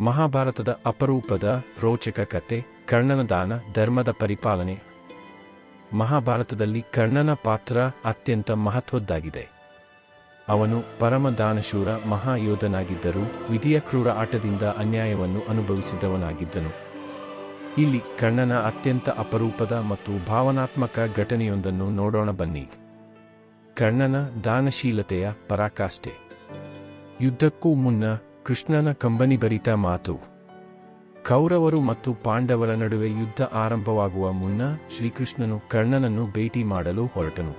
ಮಹಾಭಾರತದ ಅಪರೂಪದ ರೋಚಕ ಕತೆ, ಕರ್ಣನ ದಾನ, ಧರ್ಮದ ಪರಿಪಾಲನೆ. ಮಹಾಭಾರತದಲ್ಲಿ ಕರ್ಣನ ಪಾತ್ರ ಅತ್ಯಂತ ಮಹತ್ವದ್ದಾಗಿದೆ. ಅವನು ಪರಮ ದಾನಶೂರ ಮಹಾಯೋಧನಾಗಿದ್ದರೂ ವಿಧಿಯ ಕ್ರೂರ ಆಟದಿಂದ ಅನ್ಯಾಯವನ್ನು ಅನುಭವಿಸಿದವನಾಗಿದ್ದನು. ಇಲ್ಲಿ ಕರ್ಣನ ಅತ್ಯಂತ ಅಪರೂಪದ ಮತ್ತು ಭಾವನಾತ್ಮಕ ಘಟನೆಯೊಂದನ್ನು ನೋಡೋಣ ಬನ್ನಿ. ಕರ್ಣನ ದಾನಶೀಲತೆಯ ಪರಾಕಾಷ್ಠೆ. ಯುದ್ಧಕ್ಕೂ ಮುನ್ನ ಕೃಷ್ಣನ ಕಂಬನಿಭರಿತ ಮಾತು. ಕೌರವರು ಮತ್ತು ಪಾಂಡವರ ನಡುವೆ ಯುದ್ಧ ಆರಂಭವಾಗುವ ಮುನ್ನ ಶ್ರೀಕೃಷ್ಣನು ಕರ್ಣನನ್ನು ಭೇಟಿ ಮಾಡಲು ಹೊರಟನು.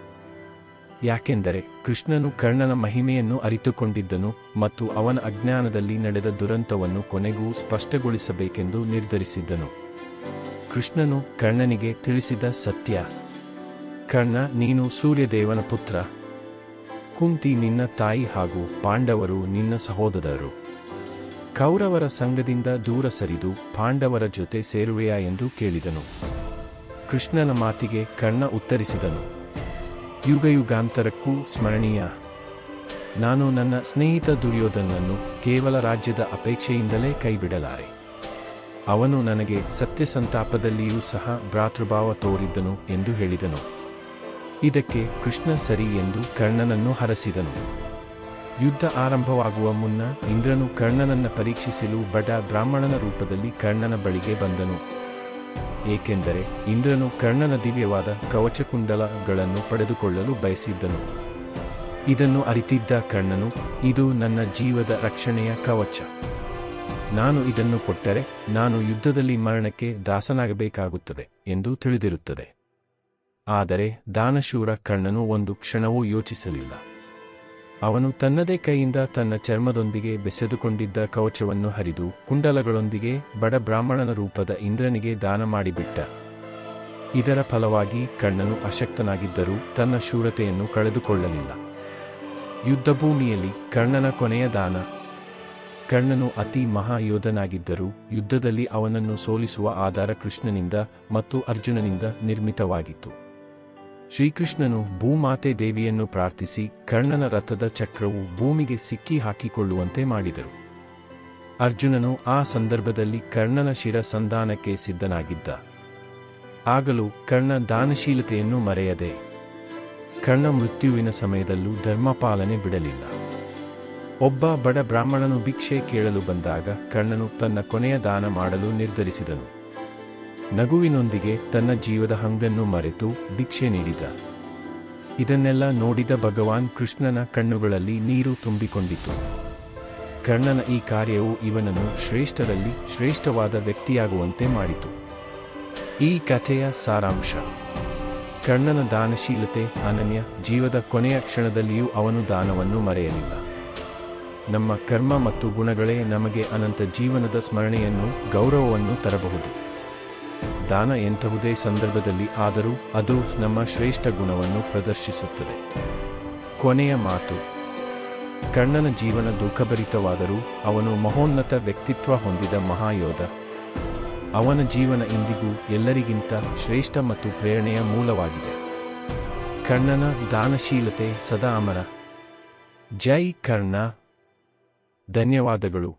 ಯಾಕೆಂದರೆ ಕೃಷ್ಣನು ಕರ್ಣನ ಮಹಿಮೆಯನ್ನು ಅರಿತುಕೊಂಡಿದ್ದನು ಮತ್ತು ಅವನ ಅಜ್ಞಾನದಲ್ಲಿ ನಡೆದ ದುರಂತವನ್ನು ಕೊನೆಗೂ ಸ್ಪಷ್ಟಗೊಳಿಸಬೇಕೆಂದು ನಿರ್ಧರಿಸಿದ್ದನು. ಕೃಷ್ಣನು ಕರ್ಣನಿಗೆ ತಿಳಿಸಿದ ಸತ್ಯ. ಕರ್ಣ, ನೀನು ಸೂರ್ಯದೇವನ ಪುತ್ರ. ಕುಂತಿ ನಿನ್ನ ತಾಯಿ ಹಾಗೂ ಪಾಂಡವರು ನಿನ್ನ ಸಹೋದರರು. ಕೌರವರ ಸಂಘದಿಂದ ದೂರ ಸರಿದು ಪಾಂಡವರ ಜೊತೆ ಸೇರುವೆಯಾ ಎಂದು ಕೇಳಿದನು. ಕೃಷ್ಣನ ಮಾತಿಗೆ ಕರ್ಣ ಉತ್ತರಿಸಿದನು. ಯುಗಯುಗಾಂತರಕ್ಕೂ ಸ್ಮರಣೀಯ. ನಾನು ನನ್ನ ಸ್ನೇಹಿತ ದುರ್ಯೋಧನನ್ನು ಕೇವಲ ರಾಜ್ಯದ ಅಪೇಕ್ಷೆಯಿಂದಲೇ ಕೈಬಿಡಲಾರೆ. ಅವನು ನನಗೆ ಸತ್ಯಸಂತಾಪದಲ್ಲಿಯೂ ಸಹ ಭ್ರಾತೃಭಾವ ತೋರಿದ್ದನು ಎಂದು ಹೇಳಿದನು. ಇದಕ್ಕೆ ಕೃಷ್ಣ ಸರಿ ಎಂದು ಕರ್ಣನನ್ನು ಹರಸಿದನು. ಯುದ್ಧ ಆರಂಭವಾಗುವ ಮುನ್ನ ಇಂದ್ರನು ಕರ್ಣನನ್ನು ಪರೀಕ್ಷಿಸಲು ಬಡ ಬ್ರಾಹ್ಮಣನ ರೂಪದಲ್ಲಿ ಕರ್ಣನ ಬಳಿಗೆ ಬಂದನು. ಏಕೆಂದರೆ ಇಂದ್ರನು ಕರ್ಣನ ದಿವ್ಯವಾದ ಕವಚಕುಂಡಲಗಳನ್ನು ಪಡೆದುಕೊಳ್ಳಲು ಬಯಸಿದ್ದನು. ಇದನ್ನು ಅರಿತಿದ್ದ ಕರ್ಣನು, ಇದು ನನ್ನ ಜೀವದ ರಕ್ಷಣೆಯ ಕವಚ. ನಾನು ಇದನ್ನು ಕೊಟ್ಟರೆ ನಾನು ಯುದ್ಧದಲ್ಲಿ ಮರಣಕ್ಕೆ ದಾಸನಾಗಬೇಕಾಗುತ್ತದೆ ಎಂದು ತಿಳಿದಿರುತ್ತದೆ. ಆದರೆ ದಾನಶೂರ ಕಣ್ಣನು ಒಂದು ಕ್ಷಣವೂ ಯೋಚಿಸಲಿಲ್ಲ. ಅವನು ತನ್ನದೇ ಕೈಯಿಂದ ತನ್ನ ಚರ್ಮದೊಂದಿಗೆ ಬೆಸೆದುಕೊಂಡಿದ್ದ ಕವಚವನ್ನು ಹರಿದು ಕುಂಡಲಗಳೊಂದಿಗೆ ಬಡ ಬ್ರಾಹ್ಮಣನ ರೂಪದ ಇಂದ್ರನಿಗೆ ದಾನ ಮಾಡಿಬಿಟ್ಟ. ಇದರ ಫಲವಾಗಿ ಕಣ್ಣನು ಅಶಕ್ತನಾಗಿದ್ದರೂ ತನ್ನ ಶೂರತೆಯನ್ನು ಕಳೆದುಕೊಳ್ಳಲಿಲ್ಲ. ಯುದ್ಧಭೂಮಿಯಲ್ಲಿ ಕರ್ಣನ ಕೊನೆಯ ದಾನ. ಕರ್ಣನು ಅತಿ ಮಹಾಯೋಧನಾಗಿದ್ದರೂ ಯುದ್ಧದಲ್ಲಿ ಅವನನ್ನು ಸೋಲಿಸುವ ಆಧಾರ ಕೃಷ್ಣನಿಂದ ಮತ್ತು ಅರ್ಜುನನಿಂದ ನಿರ್ಮಿತವಾಗಿತ್ತು. ಶ್ರೀಕೃಷ್ಣನು ಭೂಮಾತೆ ದೇವಿಯನ್ನು ಪ್ರಾರ್ಥಿಸಿ ಕರ್ಣನ ರಥದ ಚಕ್ರವು ಭೂಮಿಗೆ ಸಿಕ್ಕಿ ಹಾಕಿಕೊಳ್ಳುವಂತೆ ಮಾಡಿದರು. ಅರ್ಜುನನು ಆ ಸಂದರ್ಭದಲ್ಲಿ ಕರ್ಣನ ಶಿರ ಸಂಧಾನಕ್ಕೆ ಸಿದ್ಧನಾಗಿದ್ದ. ಆಗಲೂ ಕರ್ಣ ದಾನಶೀಲತೆಯನ್ನು ಮರೆಯದೆ ಕರ್ಣ ಮೃತ್ಯುವಿನ ಸಮಯದಲ್ಲೂ ಧರ್ಮಪಾಲನೆ ಬಿಡಲಿಲ್ಲ. ಒಬ್ಬ ಬಡ ಬ್ರಾಹ್ಮಣನು ಭಿಕ್ಷೆ ಕೇಳಲು ಬಂದಾಗ ಕರ್ಣನು ತನ್ನ ಕೊನೆಯ ದಾನ ಮಾಡಲು ನಿರ್ಧರಿಸಿದನು. ನಗುವಿನೊಂದಿಗೆ ತನ್ನ ಜೀವದ ಹಂಗನ್ನು ಮರೆತು ಭಿಕ್ಷೆ ನೀಡಿದ. ಇದನ್ನೆಲ್ಲ ನೋಡಿದ ಭಗವಾನ್ ಕೃಷ್ಣನ ಕಣ್ಣುಗಳಲ್ಲಿ ನೀರು ತುಂಬಿಕೊಂಡಿತು. ಕರ್ಣನ ಈ ಕಾರ್ಯವು ಇವನನ್ನು ಶ್ರೇಷ್ಠರಲ್ಲಿ ಶ್ರೇಷ್ಠವಾದ ವ್ಯಕ್ತಿಯಾಗುವಂತೆ ಮಾಡಿತು. ಈ ಕಥೆಯ ಸಾರಾಂಶ. ಕರ್ಣನ ದಾನಶೀಲತೆ, ಅನನ್ಯ, ಜೀವದ ಕೊನೆಯ ಕ್ಷಣದಲ್ಲಿಯೂ ಅವನು ದಾನವನ್ನು ಮರೆಯಲಿಲ್ಲ. ನಮ್ಮ ಕರ್ಮ ಮತ್ತು ಗುಣಗಳೇ ನಮಗೆ ಅನಂತ ಜೀವನದ ಸ್ಮರಣೆಯನ್ನು, ಗೌರವವನ್ನು ತರಬಹುದು. ದಾನ ಎಂತಹುದೇ ಸಂದರ್ಭದಲ್ಲಿ ಆದರೂ ಅದು ನಮ್ಮ ಶ್ರೇಷ್ಠ ಗುಣವನ್ನು ಪ್ರದರ್ಶಿಸುತ್ತದೆ. ಕೊನೆಯ ಮಾತು. ಕರ್ಣನ ಜೀವನ ದುಃಖಭರಿತವಾದರೂ ಅವನು ಮಹೋನ್ನತ ವ್ಯಕ್ತಿತ್ವ ಹೊಂದಿದ ಮಹಾಯೋಧ. ಅವನ ಜೀವನ ಇಂದಿಗೂ ಎಲ್ಲರಿಗಿಂತ ಶ್ರೇಷ್ಠ ಮತ್ತು ಪ್ರೇರಣೆಯ ಮೂಲವಾಗಿದೆ. ಕರ್ಣನ ದಾನಶೀಲತೆ ಸದಾ ಅಮರ. ಜೈ ಕರ್ಣ. ಧನ್ಯವಾದಗಳು.